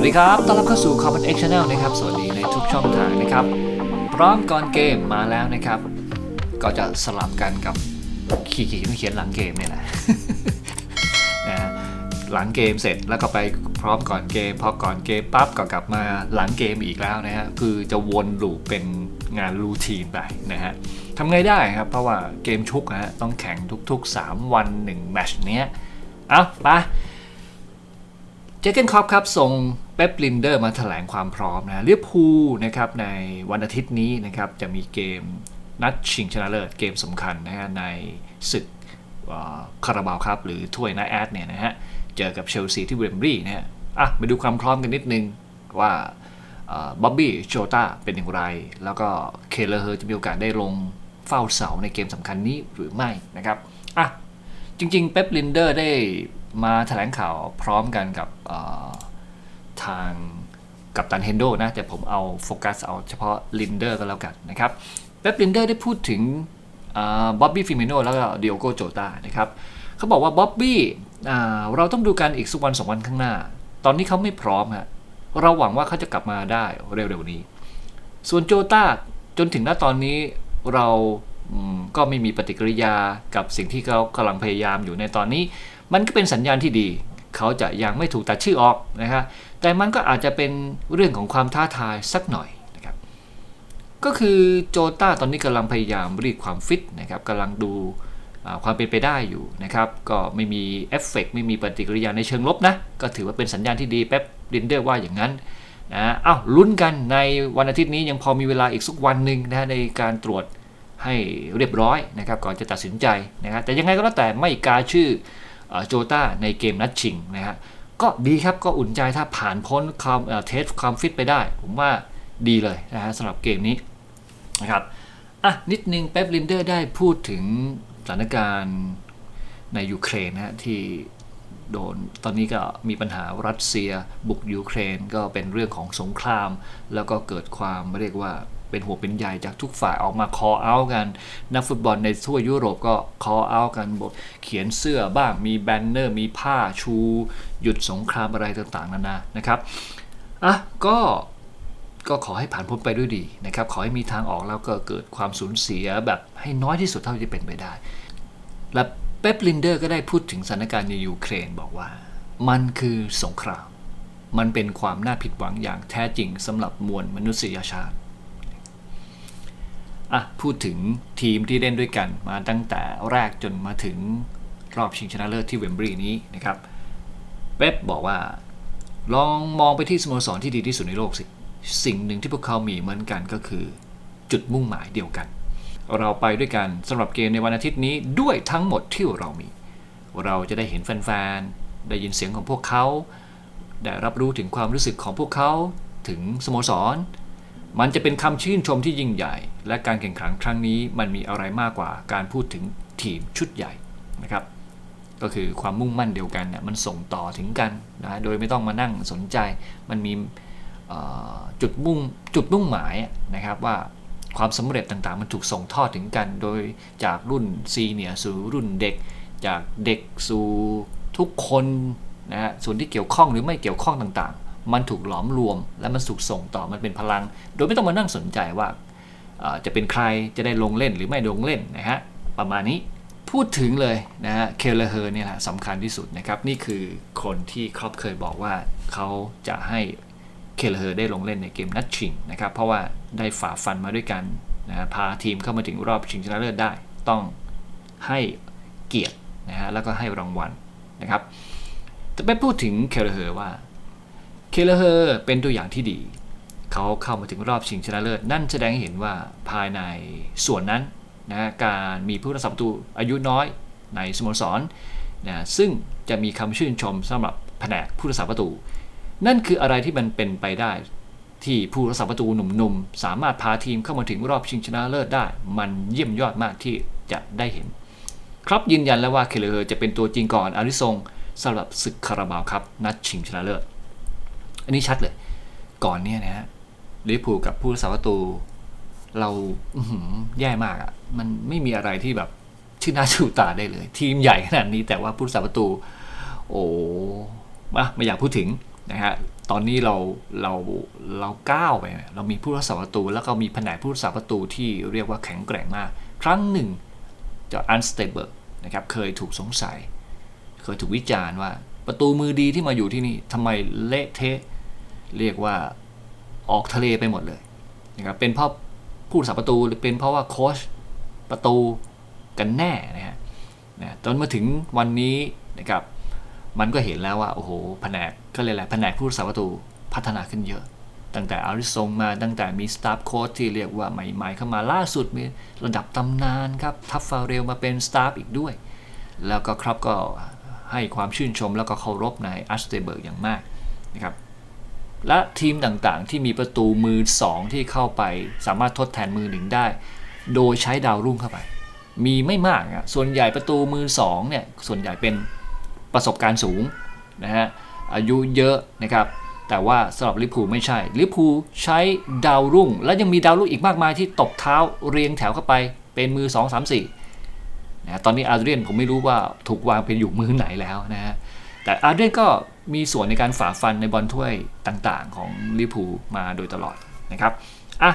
วัสดีครับ ต้อนรับเข้าสู่ Common X Channel นะครับ สวัสดีในทุกช่องทางนะครับ พร้อมก่อนเกมมาแล้วนะครับ ก็จะสลับกันกับขีขีเขียนหลังเกมเนี่ยแหละนะฮะหลังเกมเสร็จแล้วก็ไปพร้อมก่อนเกม พอก่อนเกมปั๊บก็กลับมาหลังเกมอีกแล้วนะฮะ คือจะวนลูปเป็นงานรูทีนไปนะฮะทำไงได้ครับ เพราะว่าเกมชุกนะฮะต้องแข่งทุก ๆ 3 วัน1แมชเนี้ย เอาไปเจเกนคอปครับส่ง เป๊ปลินเดอร์มาแถลงความพร้อมนะเรียพูลนะครับในวันอาทิตย์นี้นะครับจะมีเกมนัดชิงชนะเลิศเกมสำคัญนะฮะในศึกคาราบาวครับ หรือถ้วยนาแอดเนี่ยนะฮะเจอกับเชลซีที่เวมบรีนะฮะอะมาดูความพร้อมกันนิดนึงว่าบ๊อบบี้โจตาเป็นอย่างไร แล้วก็เคเลอร์จะมีโอกาสได้ลงเฝ้าเสาในเกมสำคัญนี้หรือไม่นะครับอะจริงๆเป๊ปลินเดอร์ได้มาแถลงข่าวพร้อมกันกับ ทางกับตันเฮนโดนะแต่ผมเอาโฟกัสเอาเฉพาะลินเดอร์ก็แล้วกันนะครับเป๊ปลินเดอร์ได้พูดถึงบ๊อบบี้ฟิมิโนแล้วก็เดียโกโจตานะครับเขาบอกว่าบ๊อบบี้เราต้องดูกันอีกสักวันสองวันข้างหน้า ตอนนี้เขาไม่พร้อมฮะเราหวังว่าเขาจะกลับมาได้เร็วๆนี้ ส่วนโจตาจนถึงณตอนนี้เราก็ไม่มีปฏิกิริยากับสิ่งที่เขากำลังพยายามอยู่ในตอนนี้ มันก็เป็นสัญญาณที่ดี เขาจะยังไม่ถูกตัดชื่อออกนะครับ แต่มันก็อาจจะเป็นเรื่องของความท้าทายสักหน่อยนะครับ ก็คือโจต้าตอนนี้กำลังพยายามรีดความฟิตนะครับกำลังดูความเป็นไปได้อยู่นะครับ ก็ไม่มีเอฟเฟกไม่มีปฏิกิริยาในเชิงลบนะ ก็ถือว่าเป็นสัญญาณที่ดีแป๊บดินเดอร์ว่าอย่างนั้นนะอ้าวลุ้นกันในวันอาทิตย์นี้ยังพอมีเวลาอีกสักวันหนึ่งนะในการตรวจให้เรียบร้อยนะครับ ก่อนจะตัดสินใจนะครับแต่ยังไงก็แล้วแต่ไม่กาชื่อโจต้าในเกมนัดชิงนะฮะ ก็ดีครับก็อุ่นใจถ้าผ่านพ้นความเทสความฟิตไปได้ ผมว่าดีเลยนะฮะสำหรับเกมนี้นะครับอะนิดนึงเป๊ปลินเดอร์ได้พูดถึงสถานการณ์ในยูเครนนะฮะที่โดนตอนนี้ก็มีปัญหารัสเซียบุกยูเครน ก็เป็นเรื่องของสงคราม แล้วก็เกิดความเรียกว่า เป็นหัวเป็นใหญ่จากทุกฝ่ายออกมาคอเอากัน นักฟุตบอลในทั่วยุโรปก็คอเอากันบทเขียนเสื้อบ้างมีแบนเนอร์ มีผ้าชู หยุดสงครามอะไรต่างๆนานานะครับอะก็ก็ขอให้ผ่านพ้นไปด้วยดีนะครับ ขอให้มีทางออกแล้วก็เกิดความสูญเสียแบบให้น้อยที่สุดเท่าที่จะเป็นไปได้ และเป๊ปลินเดอร์ก็ได้พูดถึงสถานการณ์ในยูเครนบอกว่า มันคือสงคราม มันเป็นความน่าผิดหวังอย่างแท้จริงสำหรับมวลมนุษยชาติ อะพูดถึงทีมที่เล่นด้วยกันมาตั้งแต่แรกจนมาถึงรอบชิงชนะเลิศที่เวมบรีนี้นะครับเป๊ปบอกว่า ลองมองไปที่สโมสรที่ดีที่สุดในโลกสิ สิ่งหนึ่งที่พวกเขามีเหมือนกันก็คือ จุดมุ่งหมายเดียวกัน เราไปด้วยกันสำหรับเกมในวันอาทิตย์นี้ด้วยทั้งหมดที่เรามี เราจะได้เห็นแฟนๆ ได้ยินเสียงของพวกเขา ได้รับรู้ถึงความรู้สึกของพวกเขา ถึงสโมสร มันจะเป็นคำชื่นชมที่ยิ่งใหญ่ และการแข่งขันครั้งนี้มันมีอะไรมากกว่าการพูดถึงทีมชุดใหญ่นะครับ ก็คือความมุ่งมั่นเดียวกันเนี่ยมันส่งต่อถึงกันนะโดยไม่ต้องมานั่งสนใจ มันมีจุดมุ่งจุดมุ่งหมายนะครับว่าความสำเร็จต่างๆ มันถูกส่งทอดถึงกัน โดยจากรุ่นซีเนียสู่รุ่นเด็ก จากเด็กสู่ทุกคนนะฮะส่วนที่เกี่ยวข้องหรือไม่เกี่ยวข้องต่างๆ มันถูกหลอมรวม และมันสุกส่งต่อมันเป็นพลัง โดยไม่ต้องมานั่งสนใจว่าจะเป็นใครจะได้ลงเล่นหรือไม่ลงเล่นนะฮะประมาณนี้พูดถึงเลยนะฮะเคลเฮอร์เนี่ยแหละสำคัญที่สุดนะครับนี่คือคนที่ครอบเคยบอกว่าเขาจะให้เคลเฮอร์ได้ลงเล่นในเกมนัดชิงนะครับเพราะว่าได้ฝ่าฟันมาด้วยกันนะพาทีมเข้ามาถึงรอบชิงชนะเลิศได้ ต้องให้เกียรตินะฮะแล้วก็ให้รางวัลนะครับแต่ไปพูดถึงเคลเฮอร์ว่า เคเลเฮอร์เป็นตัวอย่างที่ดี เขาเข้ามาถึงรอบชิงชนะเลิศ นั่นแสดงให้เห็นว่าภายในส่วนนั้นนะการมีผู้รักษาประตูอายุน้อยในสโมสรนะซึ่งจะมีคำชื่นชมสำหรับแผนกผู้รักษาประตู นั่นคืออะไรที่มันเป็นไปได้ ที่ผู้รักษาประตูหนุ่มๆ สามารถพาทีมเข้ามาถึงรอบชิงชนะเลิศได้ มันเยี่ยมยอดมากที่จะได้เห็น ครับยืนยันแล้วว่าเคเลเฮอร์จะเป็นตัวจริงก่อนอาริซงสำหรับศึกคาราบาวครับ นัดชิงชนะเลิศ อันนี้ชัดเลย ก่อนเนี่ยนะฮะลิเวอร์พูลกับผู้รักษาประตู เราแย่มากอะ่ะ มันไม่มีอะไรที่แบบชื่อหน้าชูตาได้เลย ทีมใหญ่ขนาดนี้แต่ว่าผู้รักษาประตู โอ้ไม่อยากพูดถึงนะฮะตอนนี้เราเราเราก้าวไปเนี่ยเรามีผู้รักษาประตู แล้วก็มีแผนกผู้รักษาประตูที่เรียกว่าแข็งแกร่งมาก ครั้งหนึ่งจอร์อันสเตเบิร์กนะครับเคยถูกสงสัย เคยถูกวิจารณ์ว่าประตูมือดีที่มาอยู่ที่นี่ทำไมเละเทะ เรียกว่าออกทะเลไปหมดเลยนะครับเป็นเพราะผู้รักษาประตูหรือเป็นเพราะว่าโค้ชประตูกันแน่นะฮะนะจนมาถึงวันนี้นะครับมันก็เห็นแล้วว่า โอ้โหแผนกก็เลยแหละแผนกผู้รักษาประตูพัฒนาขึ้นเยอะ ตั้งแต่อาริซงมาตั้งแต่มีสตาฟโค้ชที่เรียกว่าใหม่ๆเข้ามาล่าสุดมีระดับตำนานครับ ทัฟฟาเรลมาเป็นสตาฟอีกด้วย แล้วก็ครับก็ให้ความชื่นชมแล้วก็เคารพในอัสเตเบิร์กอย่างมากนะครับ และทีมต่างๆ ที่มีประตูมือ 2 ที่เข้าไป สามารถทดแทนมือหนึ่งได้ โดยใช้ดาวรุ่งเข้าไป มีไม่มากอะส่วนใหญ่ประตูมือ2เนี่ยส่วนใหญ่เป็นประสบการณ์สูงนะฮะอายุเยอะนะครับแต่ว่าสำหรับลิพูไม่ใช่ลิพูใช้ดาวรุ่ง และยังมีดาวรุ่งอีกมากมายที่ตบเท้าเรียงแถวเข้าไปเป็นมือ 2 3 4นะตอนนี้อาร์เรียนผมไม่รู้ว่าถูกวางเป็นอยู่มือไหนแล้วนะฮะแต่อาร์เดนก็ มีส่วนในการฝ่าฟันในบอลถ้วยต่างๆ ของลิพูมาโดยตลอดนะครับอะ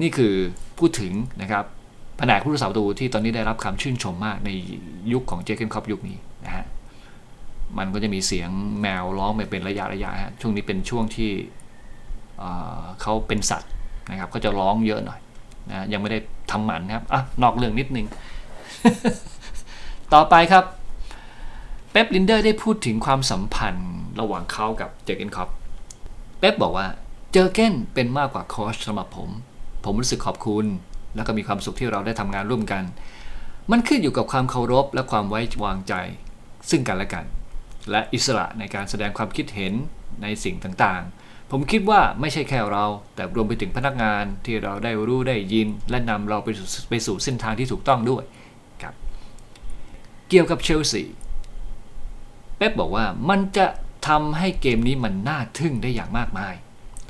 นี่คือพูดถึงนะครับแผนกผู้รักษาประตูที่ตอนนี้ได้รับคำชื่นชมมากในยุคของเจเกนคอปยุคนี้นะฮะมันก็จะมีเสียงแมวร้องไปเป็นระยะระยะฮะช่วงนี้เป็นช่วงที่เเขาเป็นสัตว์นะครับก็จะร้องเยอะหน่อยนะยังไม่ได้ทำหมันนะครับอะนอกเรื่องนิดนึง ต่อไปครับ เป๊ปลินเดอร์ได้พูดถึงความสัมพันธ์ระหว่างเขากับเจอเกนคอปเป๊ปบอกว่าเจอเกนเป็นมากกว่าโค้ชสำหรับผม ผมรู้สึกขอบคุณ แล้วก็มีความสุขที่เราได้ทำงานร่วมกัน มันขึ้นอยู่กับความเคารพและความไว้วางใจ ซึ่งกันและกัน และอิสระในการแสดงความคิดเห็นในสิ่งต่างๆ ผมคิดว่าไม่ใช่แค่เรา แต่รวมไปถึงพนักงานที่เราได้รู้ได้ยิน และนำเราไปสู่ไปสู่เส้นทางที่ถูกต้องด้วยครับ เกี่ยวกับเชลซี เป๊ปบอกว่ามันจะทำให้เกมนี้มันน่าทึ่งได้อย่างมากมาย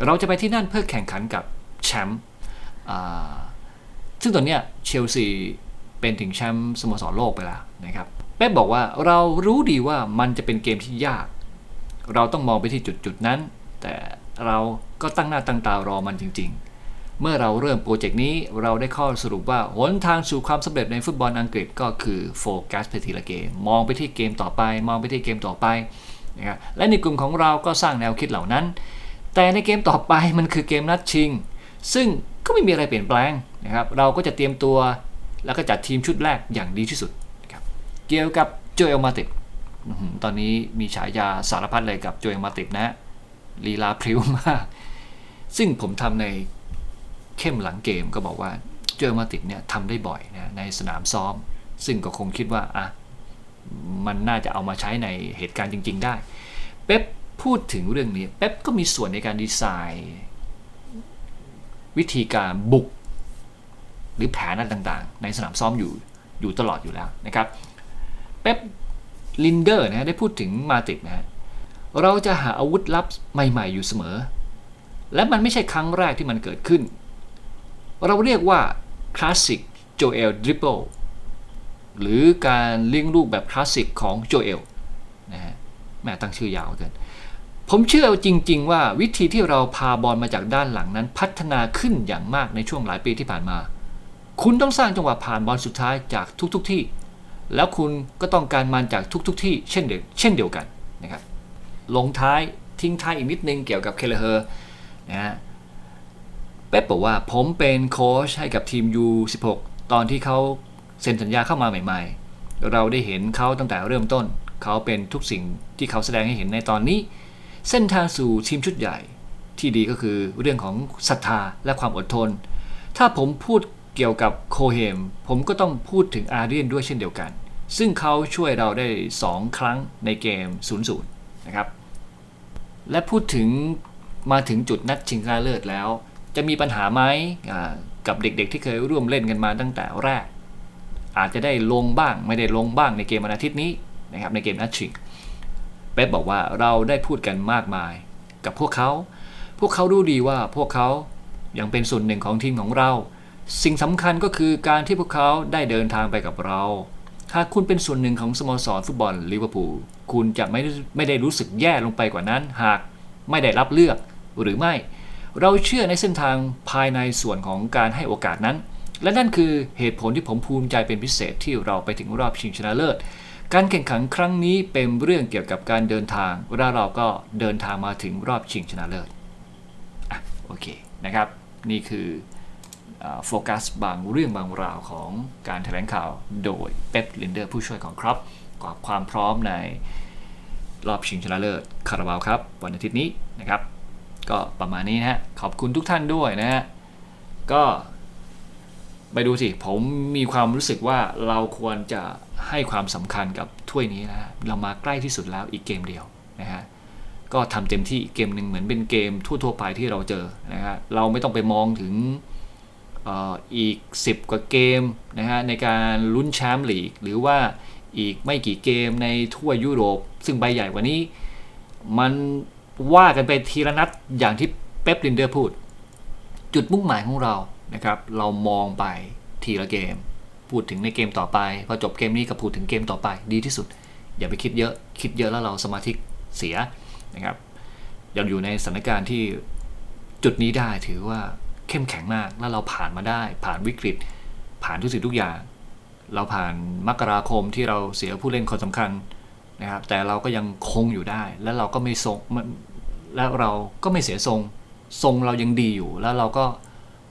เราจะไปที่นั่นเพื่อแข่งขันกับแชมป์ซึ่งตอนนี้เชลซีเป็นถึงแชมป์สโมสรโลกไปแล้วนะครับ เป๊ปบอกว่าเรารู้ดีว่ามันจะเป็นเกมที่ยาก เราต้องมองไปที่จุดจุดๆนั้น แต่เราก็ตั้งหน้าตั้งตารอมันจริง ๆ เมื่อเราเริ่มโปรเจกต์นี้เราได้ข้อสรุปว่าหนทางสู่ความสำเร็จในฟุตบอลอังกฤษก็คือโฟกัสไปทีละเกม มองไปที่เกมต่อไป มองไปที่เกมต่อไปนะครับและในกลุ่มของเราก็สร้างแนวคิดเหล่านั้น แต่ในเกมต่อไปมันคือเกมนัดชิง ซึ่งก็ไม่มีอะไรเปลี่ยนแปลงนะครับเราก็จะเตรียมตัว แล้วก็จัดทีมชุดแรกอย่างดีที่สุดนะครับเกี่ยวกับโจเอลมาติกตอนนี้มีฉายาสารพัดเลยกับโจเอลมาติกนะลีลาพริ้วมาก ซึ่งผมทำใน เข้มหลังเกมก็บอกว่าเจอมาติดเนี่ยทำได้บ่อยนะในสนามซ้อม ซึ่งก็คงคิดว่าอะมันน่าจะเอามาใช้ในเหตุการณ์จริง ๆ ได้เป๊ปพูดถึงเรื่องนี้เป๊ปก็มีส่วนในการดีไซน์ วิธีการบุก หรือแผนอะไรต่างๆ ในสนามซ้อมอยู่อยู่ตลอดอยู่แล้วนะครับเป๊ปลินเดอร์นะได้พูดถึงมาติดนะฮะเราจะหาอาวุธลับใหม่ๆอยู่เสมอ และมันไม่ใช่ครั้งแรกที่มันเกิดขึ้น เราเรียกว่าคลาสสิกโจเอลดริปเปิลหรือการเลี้ยงลูกแบบคลาสสิกของโจเอลนะฮะแม่ตั้งชื่อยาวเกินผมเชื่อจริง ๆ ว่าวิธีที่เราพาบอลมาจากด้านหลังนั้นพัฒนาขึ้นอย่างมากในช่วงหลายปีที่ผ่านมา คุณต้องสร้างจังหวะผ่านบอลสุดท้ายจากทุกๆที่ แล้วคุณก็ต้องการมันจากทุกๆที่เช่นเดียวเช่นเดียวกันนะครับลงท้ายทิ้งท้ายอีกนิดนึงเกี่ยวกับเคเลเฮอร์นะฮะ เป๊ปบอกว่าผมเป็นโค้ชให้กับทีม U16 ตอนที่เขาเซ็นสัญญาเข้ามาใหม่ ๆ เราได้เห็นเขาตั้งแต่เริ่มต้น เขาเป็นทุกสิ่งที่เขาแสดงให้เห็นในตอนนี้ เส้นทางสู่ทีมชุดใหญ่ ที่ดีก็คือเรื่องของศรัทธาและความอดทน ถ้าผมพูดเกี่ยวกับโคเฮม ผมก็ต้องพูดถึงอาเรียนด้วยเช่นเดียวกัน ซึ่งเขาช่วยเราได้ 2 ครั้งในเกม 0-0 นะครับ และพูดถึงมาถึงจุดนัดชิงชนะเลิศแล้ว จะมีปัญหาไหมกับเด็กๆ ที่เคยร่วมเล่นกันมาตั้งแต่แรก อาจจะได้ลงบ้างไม่ได้ลงบ้างในเกมวันอาทิตย์นี้นะครับในเกมนัดชิงเป๊ปบอกว่าเราได้พูดกันมากมาย กับพวกเขา พวกเขารู้ดีว่าพวกเขายังเป็นส่วนหนึ่งของทีมของเรา สิ่งสำคัญก็คือการที่พวกเขาได้เดินทางไปกับเราหากคุณเป็นส่วนหนึ่งของสโมสรฟุตบอลลิเวอร์พูลคุณจะไม่ไม่ได้รู้สึกแย่ลงไปกว่านั้น หากไม่ได้รับเลือกหรือไม่ เราเชื่อในเส้นทางภายในส่วนของการให้โอกาสนั้น และนั่นคือเหตุผลที่ผมภูมิใจเป็นพิเศษที่เราไปถึงรอบชิงชนะเลิศ การแข่งขันครั้งนี้เป็นเรื่องเกี่ยวกับการเดินทางและเราก็เดินทางมาถึงรอบชิงชนะเลิศอโอเคนะครับ นี่คือโฟกัสบางเรื่องบางราวของการแถลงข่าวโดยเป๊ปลินเดอร์ผู้ช่วยของครับกับความพร้อมในรอบชิงชนะเลิศคาราบาวครับ วันอาทิตย์นี้นะครับ ก็ประมาณนี้นะฮะ ขอบคุณทุกท่านด้วยนะฮะ ก็ไปดูสิ ผมมีความรู้สึกว่าเราควรจะให้ความสำคัญกับถ้วยนี้นะฮะ เรามาใกล้ที่สุดแล้วอีกเกมเดียวนะฮะ ก็ทำเต็มที่เกมหนึ่งเหมือนเป็นเกมทั่วๆไปที่เราเจอนะฮะ เราไม่ต้องไปมองถึงอีก 10 กว่าเกมนะฮะในการลุ้นแชมป์ลีก หรือว่าอีกไม่กี่เกมในทั่วยุโรป ซึ่งใบใหญ่กว่านี้ มัน ว่ากันไปทีละนัดอย่างที่เป๊ปลินเดอร์พูด จุดมุ่งหมายของเรานะครับ เรามองไปทีละเกม พูดถึงในเกมต่อไป พอจบเกมนี้ก็พูดถึงเกมต่อไปดีที่สุด อย่าไปคิดเยอะคิดเยอะแล้วเราสมาธิเสียนะครับยังอยู่ในสถานการณ์ที่จุดนี้ได้ถือว่าเข้มแข็งมากแล้วเราผ่านมาได้ ผ่านวิกฤต ผ่านทุกสิ่งทุกอย่าง เราผ่านมกราคมที่เราเสียผู้เล่นคนสำคัญนะครับแต่เราก็ยังคงอยู่ได้ แล้วเราก็ไม่ทรง แล้วเราก็ไม่เสียทรง ทรงเรายังดีอยู่ แล้วเราก็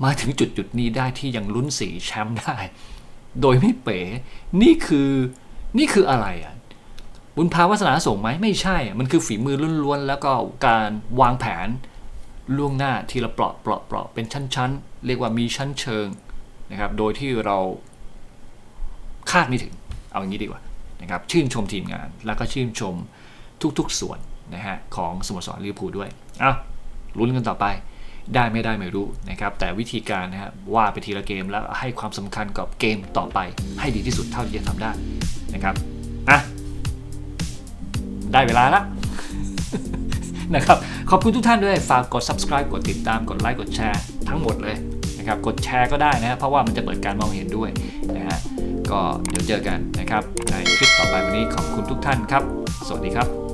มาถึงจุดจุดนี้ได้ที่ยังลุ้นสีแชมป์ได้ โดยไม่เป๋ นี่คือนี่คืออะไรอะบุญพาวาสนาส่งไหมไม่ใช่ มันคือฝีมือล้วนๆ แล้วก็การวางแผนล่วงหน้าทีละเปราะเปราะเปราะเป็นชั้นๆ เรียกว่ามีชั้นเชิงนะครับ โดยที่เราคาดไม่ถึง เอาอย่างนี้ดีกว่านะครับ ชื่นชมทีมงาน แล้วก็ชื่นชมทุกๆส่วน นะฮะของสโมสรลิเวอร์พูลด้วยอะลุ้นกันต่อไปได้ไม่ได้ไม่รู้นะครับแต่วิธีการนะฮะว่าไปทีละเกมแล้วให้ความสำคัญกับเกมต่อไปให้ดีที่สุดเท่าที่จะทำได้นะครับอะได้เวลาแล้วนะครับขอบคุณทุกท่านด้วยฝากกด subscribe กดติดตามกดไลค์กดแชร์ทั้งหมดเลยนะครับกดแชร์ก็ได้นะฮะเพราะว่ามันจะเปิดการมองเห็นด้วยนะฮะก็เดี๋ยวเจอกันนะครับในคลิปต่อไปวันนี้ขอบคุณทุกท่านครับ สวัสดีครับ